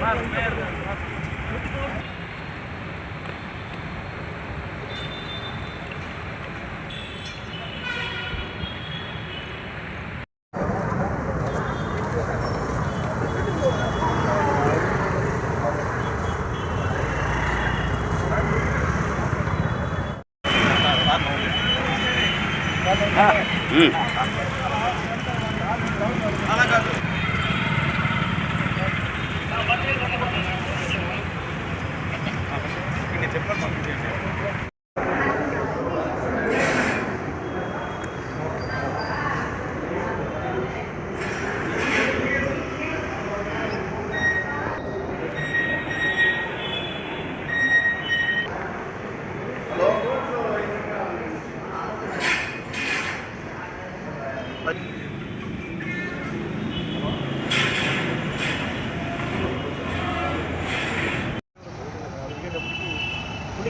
Faz merda.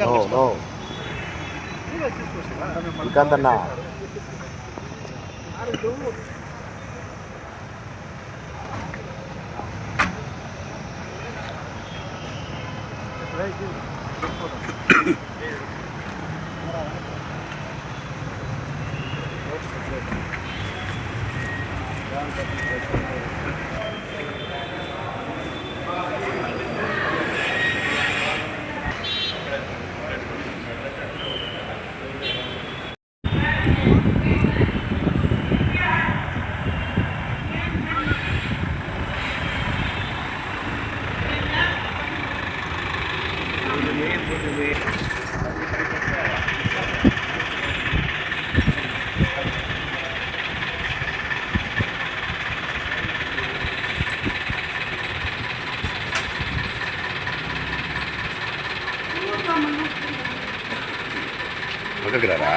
No no Srikanth అన్న పక్కకి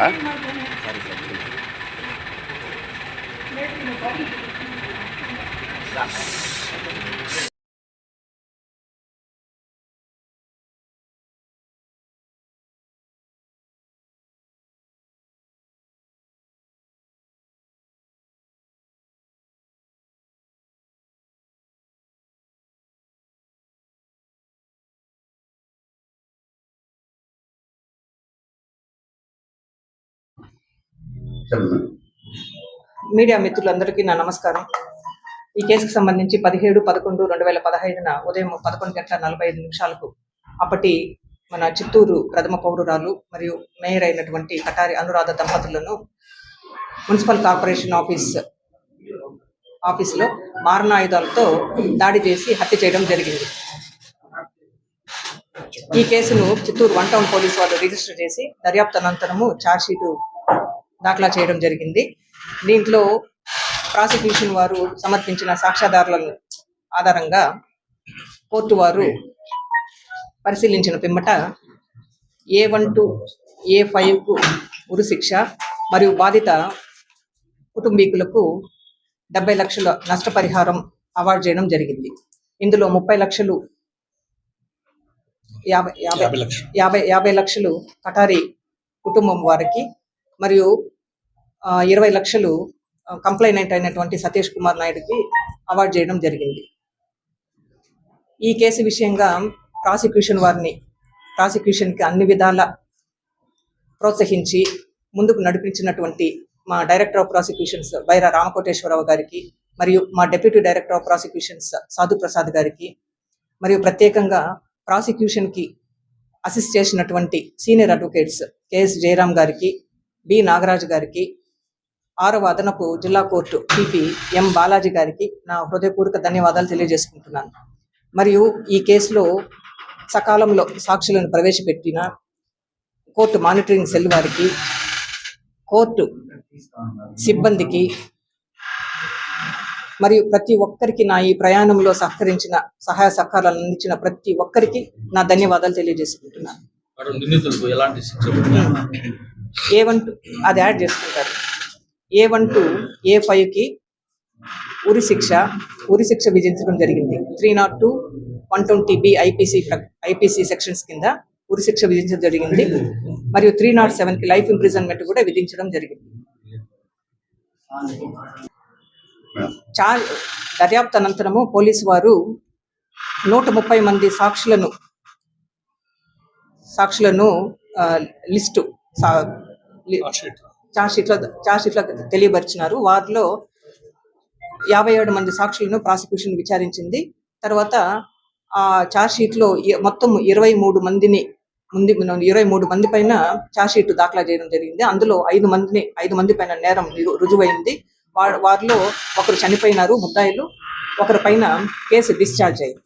రారా మీడియా మిత్రులందరికీ నా నమస్కారం. ఈ కేసుకు సంబంధించి పదిహేడు పదకొండు రెండు వేల పదహైదున ఉదయం పదకొండు గంటల నలభై ఐదు నిమిషాలకు అప్పటి మన చిత్తూరు ప్రథమ పౌరురాలు మరియు మేయర్ అయినటువంటి కటారి అనురాధ దంపతులను మున్సిపల్ కార్పొరేషన్ ఆఫీస్ ఆఫీసులో మారణాయుధాలతో దాడి చేసి హత్య చేయడం జరిగింది. ఈ కేసును చిత్తూరు వన్ టౌన్ పోలీసు వాళ్ళు రిజిస్టర్ చేసి దర్యాప్తు అనంతరము ఛార్జ్షీటు దాఖలా చేయడం జరిగింది. దీంట్లో ప్రాసిక్యూషన్ వారు సమర్పించిన సాక్ష్యాధారాల ఆధారంగా కోర్టు వారు పరిశీలించిన పిమ్మట ఏ వన్ టు ఏ ఫైవ్కు ఉరి శిక్ష మరియు బాధిత కుటుంబీకులకు డెబ్బై లక్షల నష్టపరిహారం అవార్డు చేయడం జరిగింది. ఇందులో ముప్పై లక్షలు యాభై యాభై యాభై యాభై లక్షలు కటారి కుటుంబం వారికి మరియు ఇరవై లక్షలు కంప్లైనెంట్ అయినటువంటి సతీష్ కుమార్ నాయుడుకి అవార్డు చేయడం జరిగింది. ఈ కేసు విషయంగా ప్రాసిక్యూషన్ వారిని ప్రాసిక్యూషన్కి అన్ని విధాల ప్రోత్సహించి ముందుకు నడిపించినటువంటి మా director of prosecutions Byra Ramakoteswararao గారికి మరియు మా డెప్యూటీ డైరెక్టర్ ఆఫ్ ప్రాసిక్యూషన్స్ సాధు ప్రసాద్ గారికి మరియు ప్రత్యేకంగా ప్రాసిక్యూషన్కి అసిస్ట్ చేసినటువంటి సీనియర్ అడ్వకేట్స్ కెఎస్ జయరాం గారికి బి నాగరాజు గారికి ఆరవ అదనపు జిల్లా కోర్టు పిపి ఎం బాలాజీ గారికి నా హృదయపూర్వక ధన్యవాదాలు తెలియజేసుకుంటున్నాను. మరియు ఈ కేసులో సకాలంలో సాక్షులను ప్రవేశపెట్టిన కోర్టు మానిటరింగ్ సెల్ వారికి కోర్టు సిబ్బందికి మరియు ప్రతి ఒక్కరికి నా ఈ ప్రయాణంలో సహకరించిన సహాయ సహకారాలు అందించిన ప్రతి ఒక్కరికి నా ధన్యవాదాలు తెలియజేసుకుంటున్నాను. మేడం నిందితులకు ఎలాంటి శిక్ష పడుతుంది? ఏ వన్ టూ అది యాడ్ చేసుకుంటారు. ఏ వన్ టు ఏ ఫైవ్కి ఉరి శిక్ష ఉరి శిక్ష విధించడం జరిగింది. Three not two one twenty B IPC IPC sections కింద ఉరి శిక్ష విధించడం జరిగింది. మరియు త్రీ నాట్ సెవెన్కి లైఫ్ ఇంప్రిజన్మెంట్ కూడా విధించడం జరిగింది. చార్ దర్యాప్తు అనంతరము పోలీసు వారు నూట ముప్పై మంది సాక్షులను సాక్షులను లిస్టు సా- లి- షీట్లో ఛార్జ్ షీట్లో తెలియపరిచినారు. వారిలో యాభై ఏడు మంది సాక్షులను ప్రాసిక్యూషన్ విచారించింది. తర్వాత ఆ చార్జ్ షీట్లో మొత్తం ఇరవై మూడు మందిని ముందు ఇరవై మూడు మంది పైన చార్జ్ షీట్ దాఖలా చేయడం జరిగింది. అందులో ఐదు మందిని ఐదు మంది పైన నేరం రుజువైంది. వారిలో ఒకరు చనిపోయినారు ముద్దాయిలు ఒకరి పైన కేసు డిశ్చార్జ్ అయింది.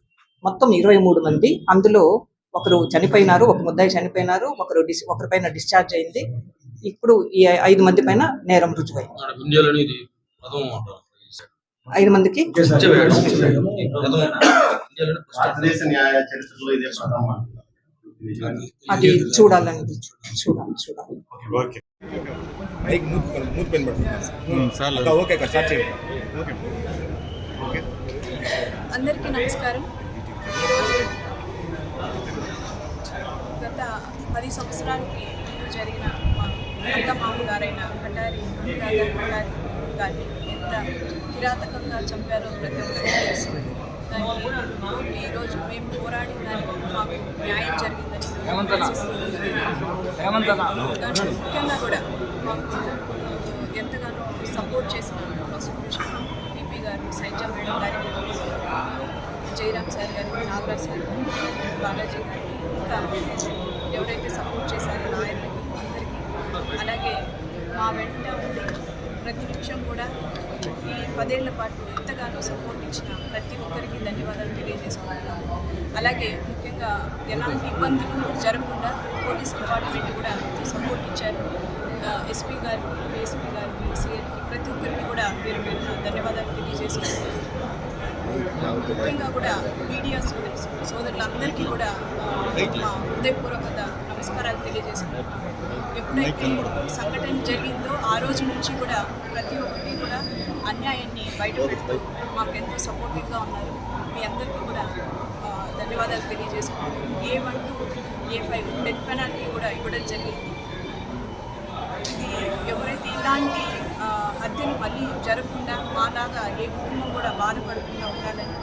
మొత్తం ఇరవై మూడు మంది. అందులో ఒకరు చనిపోయినారు ఒక ముద్దాయి చనిపోయినారు ఒకరు డిస్ ఒకరి పైన డిశ్చార్జ్ అయింది. ఇప్పుడు ఈ ఐదు మంది పైన నేరం రుజువైంది. అంటారు ఐదు మందికి. అది చూడాలని చూడాలి చూడాలి. మైక్ పెన్ ఓకే స్టార్ట్ చేయండి. అందరికీ నమస్కారం. గత పది సంవత్సరాలకి జరిగిన మా అత్త మామగారైన కటారి గారిని ఎంత కిరాతకంగా చంపారో ప్రతి ఒక్కరికి తెలుసు. దానికి ఈరోజు మేము పోరాడిన దానికి మాకు న్యాయం జరిగిందని దాంట్లో ముఖ్యంగా కూడా మాకు ఎంతగానో సపోర్ట్ చేసిన పిపి గారు సైజా మేడం గారికి జయరామ్ సార్ గారికి నాగరాజ్ సార్ గారికి బాలాజీ గారికి ఇంకా ఎవరైతే సపోర్ట్ చేశారో అందరికీ అలాగే మా వెంట ప్రతి నిమిషం కూడా ఈ పదేళ్ళ పాటు ఎంతగానో సపోర్ట్ ఇచ్చిన ప్రతి ఒక్కరికి ధన్యవాదాలు తెలియజేసుకుంటున్నాము. అలాగే ముఖ్యంగా ఎలాంటి ఇబ్బందులు జరగకుండా పోలీస్ డిపార్ట్మెంట్ కూడా సపోర్ట్ ఇచ్చారు. ఎస్పీ గారికి ఏఎస్పీ గారికి సిఐకి ప్రతి ఒక్కరికి కూడా పేరు పేరున ధన్యవాదాలు తెలియజేసుకుంటున్నాను ముఖ్యంగా కూడా మీడియా సోదరు సోదరులందరికీ కూడా హృదయపూర్వక నమస్కారాలు తెలియజేసుకుంటున్నాను ఎప్పుడైతే సంఘటన జరిగిందో ఆ రోజు నుంచి కూడా ప్రతి ఒక్కటి కూడా అన్యాయాన్ని బయటపెడుతూ మాకెంతో సపోర్టివ్గా ఉన్నారు. మీ అందరికీ కూడా ధన్యవాదాలు తెలియజేసుకుంటున్నాను A one to A five death penalty కూడా ఇవ్వడం జరిగింది. ఇది ఎవరైతే ఇలాంటి ఆ, హత్యలు మళ్ళీ జరగకుండా మాలాగా ఏ కుటుంబం కూడా బాధపడకుండా ఉండాలని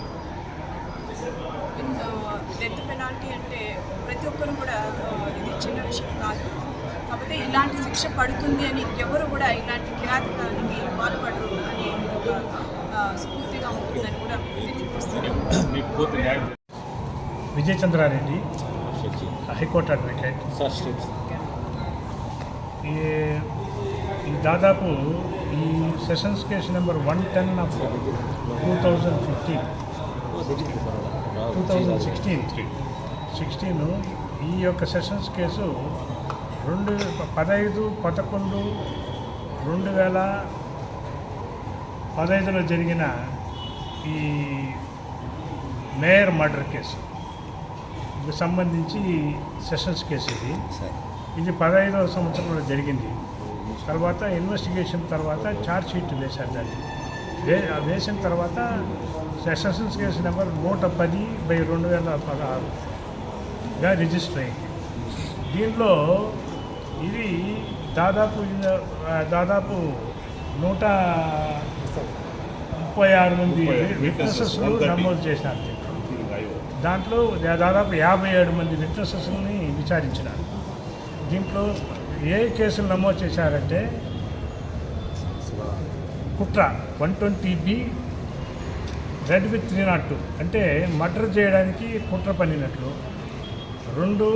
డెత్ పెనాల్టీ అంటే ప్రతి ఒక్కరు కూడా ఇది చిన్న విషయం కాదు. కాకపోతే ఇలాంటి శిక్ష పడుతుంది అని ఎవరు కూడా ఇలాంటి కిరాతకానికి పాల్పడరు అని స్ఫూర్తిగా ఉంటుందని కూడా తెలియజేస్తున్నాను విజయ్ చంద్రారెడ్డి హైకోర్టు అడ్వకేట్. ఈ దాదాపు ఈ sessions case number one ten of two thousand fifteen. Two thousand sixteen sixteen ఈ యొక్క సెషన్స్ కేసు రెండు పదహైదు పదకొండు రెండు వేల పదహైదులో జరిగిన ఈ మేయర్ మర్డర్ కేసు. సంబంధించి సెషన్స్ కేసు ఇది. ఇది పదహైదవ సంవత్సరంలో జరిగింది. తర్వాత ఇన్వెస్టిగేషన్ తర్వాత ఛార్జ్ షీట్ వేశారు దాన్ని. వేసిన తర్వాత సెషన్స్ కేసు నెంబర్ నూట పది బై రెండు వేల పదహారుగా రిజిస్టర్ అయింది. దీనిలో ఇది దాదాపు దాదాపు నూట ముప్పై ఆరు మంది విట్నెసెస్ నమోదు దీంట్లో. దాంట్లో దాదాపు యాభై ఏడు మంది విట్నెసెస్ని విచారించినారు. దీంట్లో ఏ కేసులు నమోదు చేశారంటే కుట్ర one twenty B read with three not two అంటే మర్డర్ చేయడానికి కుట్ర పన్నినట్లు. రెండు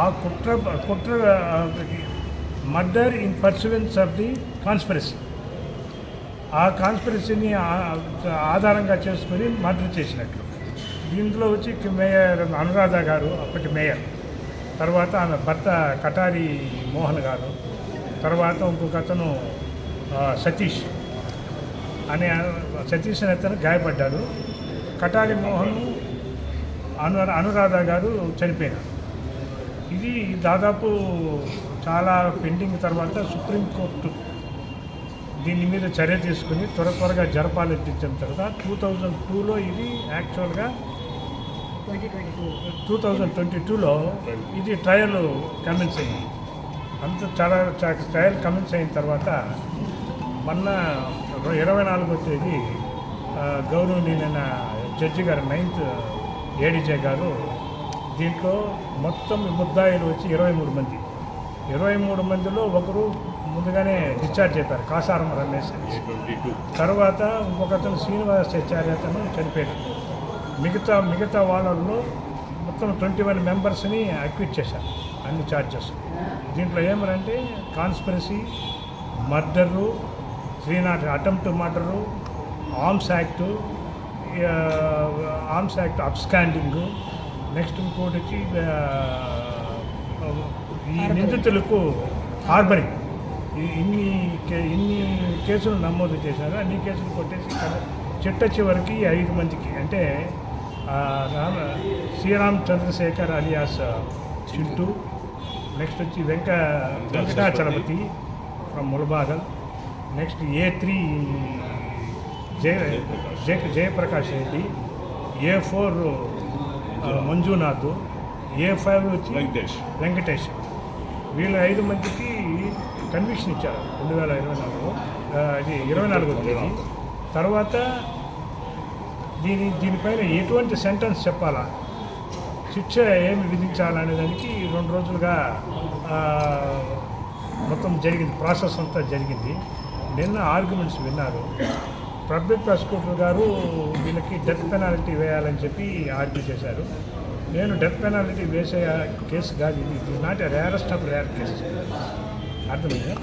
ఆ కుట్ర కుట్ర murder in pursuance of the conspiracy. ఆ కాన్స్పిరసీని ఆధారంగా చేసుకుని మర్డర్ చేసినట్లు. దీంట్లో వచ్చి మేయర్ అనురాధ గారు అప్పటి మేయర్. తర్వాత ఆమె భర్త కటారి మోహన్ గారు. తర్వాత ఇంకొక అతను సతీష్. అనే సతీష్ అనే అతను గాయపడ్డాడు. కటాలి మోహన్ అను అనురాధ గారు చనిపోయినారు. ఇది దాదాపు చాలా పెండింగ్ తర్వాత సుప్రీంకోర్టు దీని మీద చర్య తీసుకుని త్వర త్వరగా జరపాలనిపించిన తర్వాత టూ థౌజండ్ టూలో ఇది యాక్చువల్గా టూ థౌజండ్ ట్వంటీ టూలో ఇది ట్రయల్ కమెన్స్ అయింది అంత చాలా ట్రయల్ కమెన్స్ అయిన తర్వాత మొన్న ఇరవై నాలుగో తేదీ ఆ, గౌరవనీయులైన జడ్జి గారు నైన్త్ ఏడీజే గారు. దీంట్లో మొత్తం ముద్దాయిలు వచ్చి ఇరవై మూడు మంది. ఇరవై మూడు మందిలో ఒకరు ముందుగానే డిశ్చార్జ్ అయిపోయారు కాసారం రమేష్ తర్వాత ఇంకొక అతను శ్రీనివాసాచార్య అతను చనిపోయాడు మిగతా మిగతా వాళ్ళల్లో మొత్తం ట్వంటీ వన్ మెంబర్స్ని అక్విట్ చేశారు అన్ని ఛార్జెస్ దీంట్లో ఏమనంటే conspiracy murder three not attempt murder arms act arms act absconding. Next ఇంకోటి వచ్చి ఈ నిందితులకు హార్బరింగ్. ఈ- ఇన్ని కే- ఇన్ని కేసులు నమోదు చేశారు. అన్ని కేసులు కొట్టేసి చిట్ట చివరికి ఐదు మందికి అంటే రామ శ్రీరామ్ చంద్రశేఖర్ అలియాస్ చింటూ నెక్స్ట్ వచ్చి వెంక Venkatachalapathi from Mulbagal next A three Jaya Jaya Jayaprakash Reddy A four Manjunath A five వచ్చి వెంకటేష్. వెంకటేష్. వీళ్ళు ఐదు మందికి కన్విక్షన్ ఇచ్చారు రెండు వేల ఇరవై నాలుగు అది ఇరవై నాలుగో తేదీ. తర్వాత దీని దీనిపైన ఎటువంటి సెంటెన్స్ చెప్పాలా? శిక్ష ఏమి విధించాలనే దానికి రెండు రోజులుగా మొత్తం జరిగింది ప్రాసెస్ అంతా జరిగింది. నిన్న ఆర్గ్యుమెంట్స్ విన్నారు. పబ్లిక్ ప్రాసిక్యూటర్ గారు వీళ్ళకి డెత్ పెనాల్టీ వేయాలని చెప్పి ఆర్గ్యూ చేశారు. నేను డెత్ పెనాల్టీ వేసే కేసు కాదు ఇది it is not a rarest of rare case. అర్థమైందా?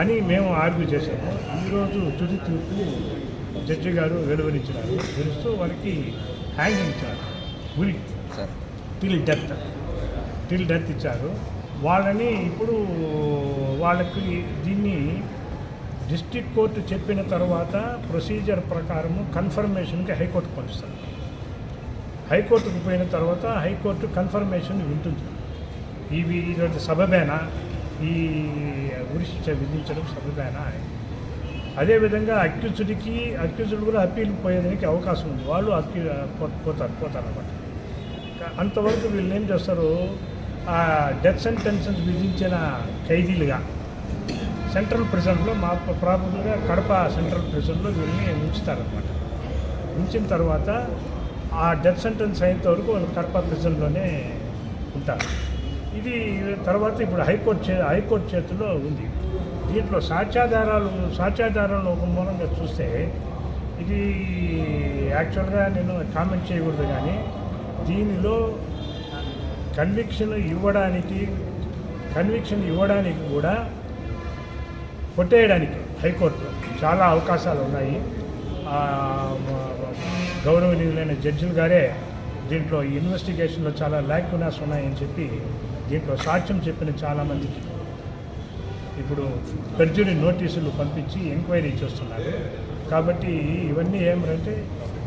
అని మేము ఆర్గ్యూ చేశాము. ఈరోజు తుది తీర్పు జడ్జి గారు వెలువరించినారు. వెలుస్తూ వారికి హ్యాంగింగ్ ఇచ్చారు. ఉరి టిల్ డెత్ టిల్ డెత్ ఇచ్చారు. వాళ్ళని ఇప్పుడు వాళ్ళకి దీన్ని డిస్ట్రిక్ట్ కోర్టు చెప్పిన తర్వాత ప్రొసీజర్ ప్రకారము కన్ఫర్మేషన్కి హైకోర్టుకు పంపిస్తారు. హైకోర్టుకు పోయిన తర్వాత హైకోర్టు కన్ఫర్మేషన్ వింటుంది. ఇవి ఈరోజు సబబేనా ఈ ఉరి విధించడం సబబేనా అని అదేవిధంగా అక్యూజుడికి అక్యూజుడు కూడా అప్పీల్ పోయేదానికి అవకాశం ఉంది. వాళ్ళు అక్యూ పోతారు పోతారు అనమాట అంతవరకు వీళ్ళు ఏం చేస్తారు? ఆ డెత్ సెంటెన్సెస్ విధించిన ఖైదీలుగా సెంట్రల్ ప్రిజన్లో మా ప్రాపర్గా కడప సెంట్రల్ ప్రిజన్లో వీళ్ళని ఉంచుతారనమాట ఉంచిన తర్వాత ఆ డెత్ సెంటెన్స్ అయినంత వరకు వాళ్ళు కడప ప్రిజన్లోనే ఉంటారు. ఇది తర్వాత ఇప్పుడు హైకోర్టు చే హైకోర్టు చేతిలో ఉంది. దీంట్లో సాక్ష్యాధారాలు సాక్ష్యాధారాలు ఒక మూలంగా చూస్తే ఇది యాక్చువల్గా నేను కామెంట్ చేయకూడదు కానీ దీనిలో కన్విక్షన్ ఇవ్వడానికి కన్విక్షన్ ఇవ్వడానికి కూడా కొట్టేయడానికి హైకోర్టులో చాలా అవకాశాలు ఉన్నాయి. గౌరవనీయులైన జడ్జిలు గారే దీంట్లో ఈ ఇన్వెస్టిగేషన్లో చాలా ల్యాక్యునాస్ ఉన్నాయని చెప్పి దీంట్లో సాక్ష్యం చెప్పిన చాలామందికి ఇప్పుడు పెర్జురీ నోటీసులు పంపించి ఎంక్వైరీ చేస్తున్నారు. కాబట్టి ఇవన్నీ ఏమంటే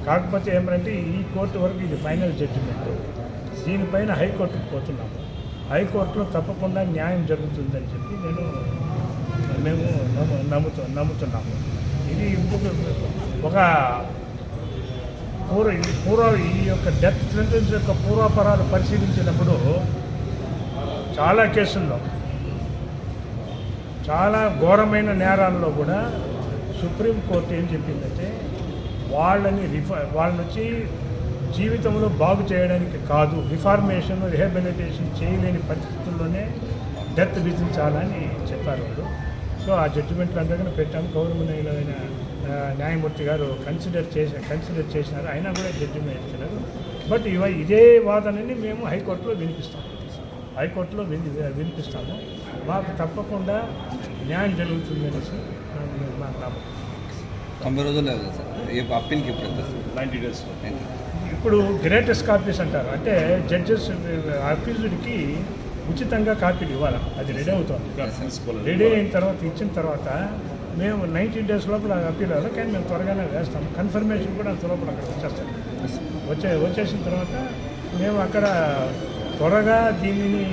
కాకపోతే ఏమంటే ఈ కోర్టు వరకు ఇది ఫైనల్ జడ్జిమెంట్. దీనిపైన హైకోర్టుకు పోతున్నాము. హైకోర్టులో తప్పకుండా న్యాయం జరుగుతుందని చెప్పి నేను మేము నమ్ము నమ్ముతు నమ్ముతున్నాము. ఇది ఇంకొక ఒక పూర్వ ఈ పూర్వ ఈ యొక్క డెత్ సెంటెన్స్ యొక్క పూర్వాపరాలు పరిశీలించినప్పుడు చాలా కేసుల్లో చాలా ఘోరమైన నేరాల్లో కూడా సుప్రీంకోర్టు ఏం చెప్పిందంటే వాళ్ళని రిఫా వాళ్ళని వచ్చి జీవితంలో బాగు చేయడానికి కాదు రిఫార్మేషన్ రిహాబిలిటేషన్ చేయలేని పరిస్థితుల్లోనే డెత్ విధించాలని చెప్పారు వాళ్ళు. సో ఆ జడ్జిమెంట్లు అందరికీ పెట్టాము గౌరవనీయులైన ఆ, న్యాయమూర్తి గారు కన్సిడర్ చేసి కన్సిడర్ చేసినారు. అయినా కూడా జడ్జిమెంట్ ఇచ్చినారు బట్ ఇవ ఇదే వాదనని మేము హైకోర్టులో వినిపిస్తాం. హైకోర్టులో విని వినిపిస్తాము. మాకు తప్పకుండా న్యాయం జరుగుతుంది అనేసి మాకు నమ్మకం తొంభై రోజులు అప్పీల్కి నైంటీ డేస్. ఇప్పుడు గ్రేటెస్ట్ కాపీస్ అంటారు. అంటే జడ్జెస్ అక్యూజ్డ్కి ఉచితంగా కాపీలు ఇవ్వాలి? అది రెడీ అవుతుంది. రెడీ అయిన తర్వాత ఇచ్చిన తర్వాత మేము నైన్టీన్ డేస్ లోపల అప్పీల్ అవ్వాలి కానీ మేము త్వరగానే వేస్తాం. కన్ఫర్మేషన్ కూడా అంత లోపల అక్కడ వచ్చేస్తాం వచ్చే వచ్చేసిన తర్వాత మేము అక్కడ త్వరగా దీనిని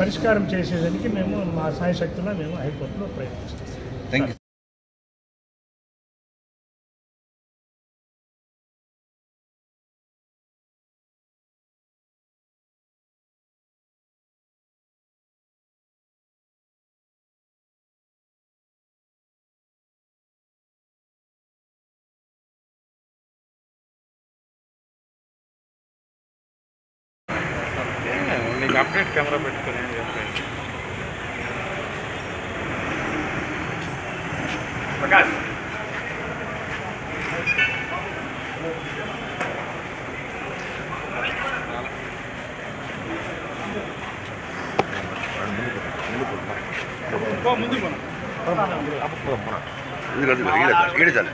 పరిష్కారం చేసేదానికి మేము మా సాయశక్తిలో మేము హైకోర్టులో ప్రయత్నిస్తాం. థ్యాంక్ యూ ప్రకాష్ ఇది కాదు ఈడ ఈడ చాలు చాలు